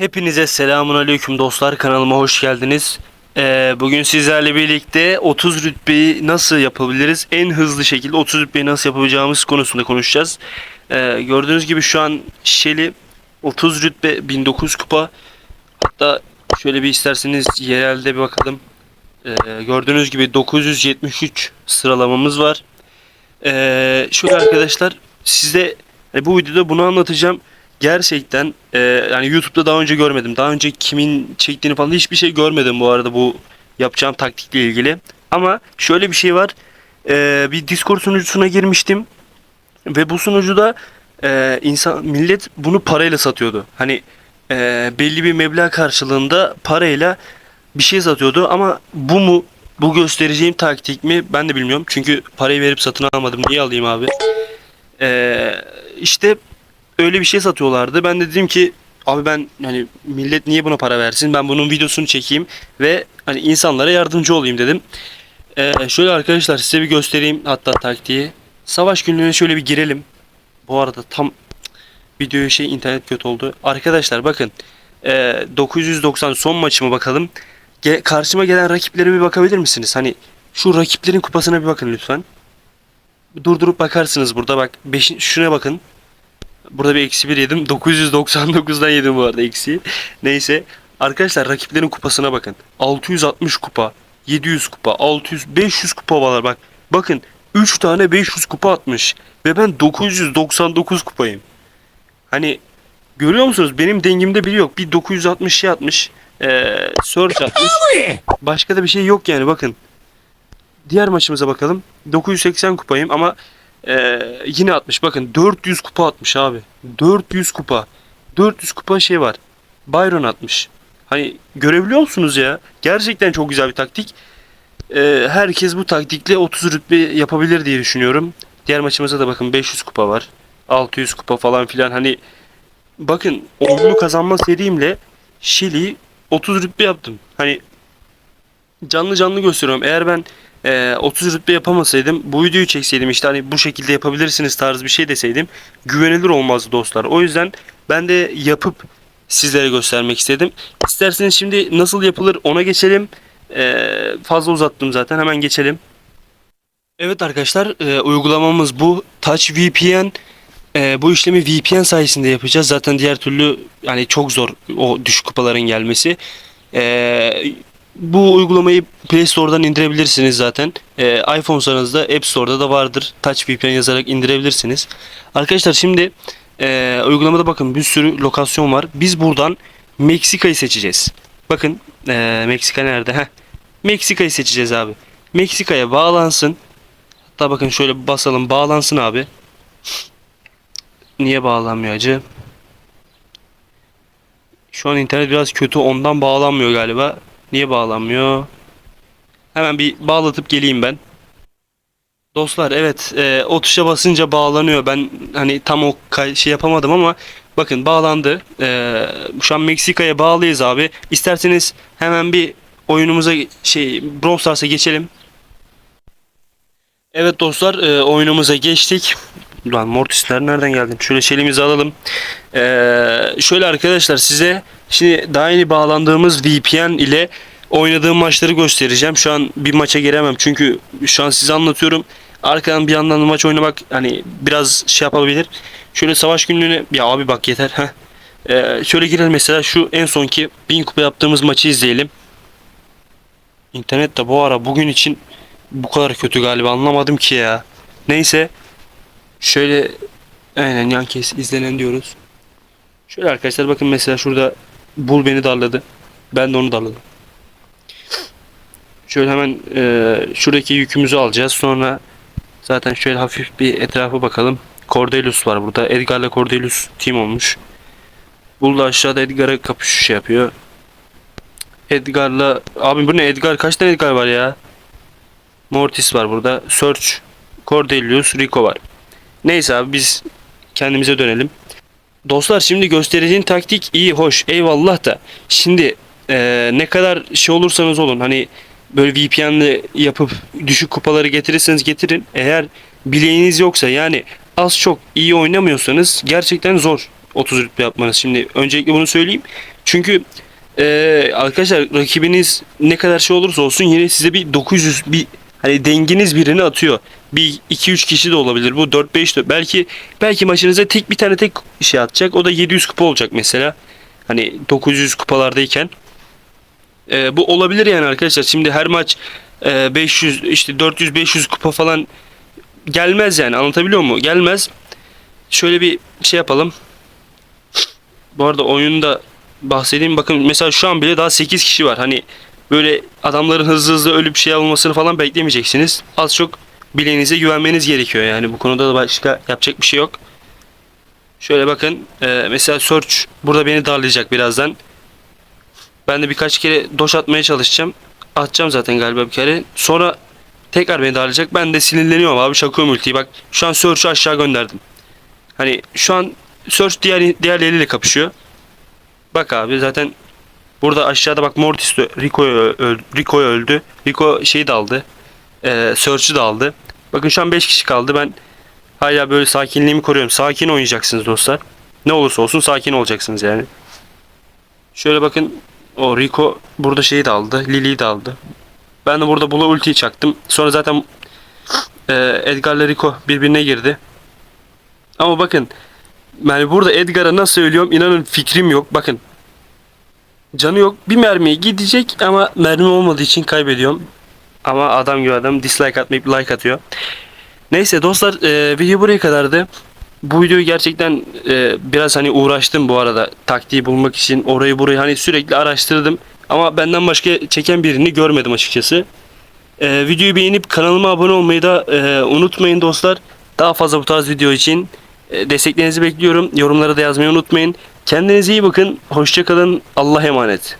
Hepinize selamun aleyküm dostlar kanalıma hoş geldiniz. Ee, bugün sizlerle birlikte 30 rütbeyi nasıl yapabiliriz? En hızlı şekilde 30 rütbeyi nasıl yapabileceğimiz konusunda konuşacağız. Ee, gördüğünüz gibi şu an Şeli 30 rütbe 1009 kupa. Hatta şöyle bir isterseniz yerelde bir bakalım. Ee, gördüğünüz gibi 973 sıralamamız var. Ee, şöyle arkadaşlar size hani bu videoda bunu anlatacağım gerçekten e, yani YouTube'da daha önce görmedim. Daha önce kimin çektiğini falan hiçbir şey görmedim bu arada bu yapacağım taktikle ilgili. Ama şöyle bir şey var. E, bir Discord sunucusuna girmiştim ve bu sunucuda e, insan millet bunu parayla satıyordu. Hani e, belli bir meblağ karşılığında parayla bir şey satıyordu ama bu mu bu göstereceğim taktik mi ben de bilmiyorum. Çünkü parayı verip satın almadım. Niye alayım abi? E, işte öyle bir şey satıyorlardı. Ben de dedim ki abi ben hani millet niye buna para versin? Ben bunun videosunu çekeyim ve hani insanlara yardımcı olayım dedim. Ee, şöyle arkadaşlar size bir göstereyim hatta taktiği. Savaş günlüğüne şöyle bir girelim. Bu arada tam videoya şey internet kötü oldu. Arkadaşlar bakın ee, 990 son maçıma bakalım. Ge- karşıma gelen rakiplere bir bakabilir misiniz? Hani şu rakiplerin kupasına bir bakın lütfen. Durdurup bakarsınız burada bak. Beşin, şuna bakın. Burada bir eksi bir yedim. 999'dan yedim bu arada eksiği. Neyse. Arkadaşlar rakiplerin kupasına bakın. 660 kupa. 700 kupa. 600. 500 kupa var bak. Bakın 3 tane 500 kupa atmış. Ve ben 999 kupayım. Hani görüyor musunuz? Benim dengimde biri yok. Bir 960 şey atmış. Ee, search atmış. Başka da bir şey yok yani bakın. Diğer maçımıza bakalım. 980 kupayım ama ee, yine atmış. Bakın 400 kupa atmış abi. 400 kupa. 400 kupa şey var. Byron atmış. Hani görebiliyor musunuz ya? Gerçekten çok güzel bir taktik. Ee, herkes bu taktikle 30 rütbe yapabilir diye düşünüyorum. Diğer maçımıza da bakın 500 kupa var. 600 kupa falan filan. Hani bakın oyunu kazanma serimle Şili'yi 30 rütbe yaptım. Hani canlı canlı gösteriyorum. Eğer ben e, 30 rütbe yapamasaydım bu videoyu çekseydim işte hani bu şekilde yapabilirsiniz tarzı bir şey deseydim güvenilir olmazdı dostlar. O yüzden ben de yapıp sizlere göstermek istedim. İsterseniz şimdi nasıl yapılır ona geçelim. E, fazla uzattım zaten hemen geçelim. Evet arkadaşlar e, uygulamamız bu. Touch VPN e, bu işlemi VPN sayesinde yapacağız. Zaten diğer türlü yani çok zor o düşük kupaların gelmesi. E, bu uygulamayı Play Store'dan indirebilirsiniz zaten. Ee, iPhone'sanız da App Store'da da vardır. Touch VPN yazarak indirebilirsiniz. Arkadaşlar şimdi e, uygulamada bakın bir sürü lokasyon var. Biz buradan Meksika'yı seçeceğiz. Bakın e, Meksika nerede? Heh. Meksika'yı seçeceğiz abi. Meksika'ya bağlansın. Hatta bakın şöyle basalım bağlansın abi. Niye bağlanmıyor acı? Şu an internet biraz kötü ondan bağlanmıyor galiba. Niye bağlanmıyor? Hemen bir bağlatıp geleyim ben. Dostlar evet e, o tuşa basınca bağlanıyor. Ben hani tam o şey yapamadım ama bakın bağlandı. E, şu an Meksika'ya bağlıyız abi. İsterseniz hemen bir oyunumuza şey Brawl Stars'a geçelim. Evet dostlar e, oyunumuza geçtik. Lan Mortisler nereden geldin? Şöyle şeyimizi alalım. Ee, şöyle arkadaşlar size şimdi daha yeni bağlandığımız VPN ile oynadığım maçları göstereceğim. Şu an bir maça giremem çünkü şu an size anlatıyorum. Arkadan bir yandan maç oynamak hani biraz şey yapabilir. Şöyle savaş günlüğüne ya abi bak yeter. Heh. Ee, şöyle girelim mesela şu en sonki 1000 kupa yaptığımız maçı izleyelim. İnternet de bu ara bugün için bu kadar kötü galiba anlamadım ki ya. Neyse. Şöyle aynen yan kes izlenen diyoruz. Şöyle arkadaşlar bakın mesela şurada bul beni darladı. Ben de onu darladım. Şöyle hemen e, şuradaki yükümüzü alacağız. Sonra zaten şöyle hafif bir etrafa bakalım. Cordelius var burada. Edgar'la Cordelius team olmuş. Bul da aşağıda Edgar'a kapış şey yapıyor. Edgar'la abi bu ne Edgar kaç tane Edgar var ya? Mortis var burada. Search, Cordelius, Rico var. Neyse abi biz kendimize dönelim. Dostlar şimdi göstereceğin taktik iyi hoş eyvallah da şimdi eee, ne kadar şey olursanız olun hani böyle VPN'le yapıp düşük kupaları getirirseniz getirin. Eğer bileğiniz yoksa yani az çok iyi oynamıyorsanız gerçekten zor. 30 rütbe yapmanız. Şimdi öncelikle bunu söyleyeyim. Çünkü e, arkadaşlar rakibiniz ne kadar şey olursa olsun yine size bir 900 bir hani denginiz birini atıyor. Bir 2-3 kişi de olabilir. Bu 4-5 de belki belki maçınıza tek bir tane tek şey atacak. O da 700 kupa olacak mesela. Hani 900 kupalardayken. E, bu olabilir yani arkadaşlar. Şimdi her maç e, 500 işte 400 500 kupa falan gelmez yani. Anlatabiliyor mu? Gelmez. Şöyle bir şey yapalım. Bu arada oyunda bahsedeyim. Bakın mesela şu an bile daha 8 kişi var. Hani böyle adamların hızlı hızlı ölüp şey almasını falan beklemeyeceksiniz. Az çok bileğinize güvenmeniz gerekiyor yani. Bu konuda da başka yapacak bir şey yok. Şöyle bakın. e, mesela search burada beni darlayacak birazdan. Ben de birkaç kere doş atmaya çalışacağım. Atacağım zaten galiba bir kere. Sonra tekrar beni darlayacak. Ben de sinirleniyorum abi. Çakıyorum ultiyi. Bak şu an search'ü aşağı gönderdim. Hani şu an search diğer diğerleriyle kapışıyor. Bak abi zaten burada aşağıda bak Mortis de Rico'yu öldü. Rico öldü. Rico şeyi de aldı. Ee, Search'ü de aldı. Bakın şu an 5 kişi kaldı. Ben hala böyle sakinliğimi koruyorum. Sakin oynayacaksınız dostlar. Ne olursa olsun sakin olacaksınız yani. Şöyle bakın o Rico burada şeyi de aldı. Lily'yi de aldı. Ben de burada Bula ultiyi çaktım. Sonra zaten e, Edgar'la Rico birbirine girdi. Ama bakın yani burada Edgar'a nasıl ölüyorum inanın fikrim yok. Bakın. Canı yok. Bir mermiye gidecek ama mermi olmadığı için kaybediyorum. Ama adam gibi adam dislike atmayıp like atıyor. Neyse dostlar e, video buraya kadardı. Bu videoyu gerçekten e, biraz hani uğraştım bu arada taktiği bulmak için orayı burayı hani sürekli araştırdım ama benden başka çeken birini görmedim açıkçası. E, videoyu beğenip kanalıma abone olmayı da e, unutmayın dostlar. Daha fazla bu tarz video için e, desteklerinizi bekliyorum. Yorumlara da yazmayı unutmayın. Kendinize iyi bakın. Hoşçakalın. Allah'a emanet.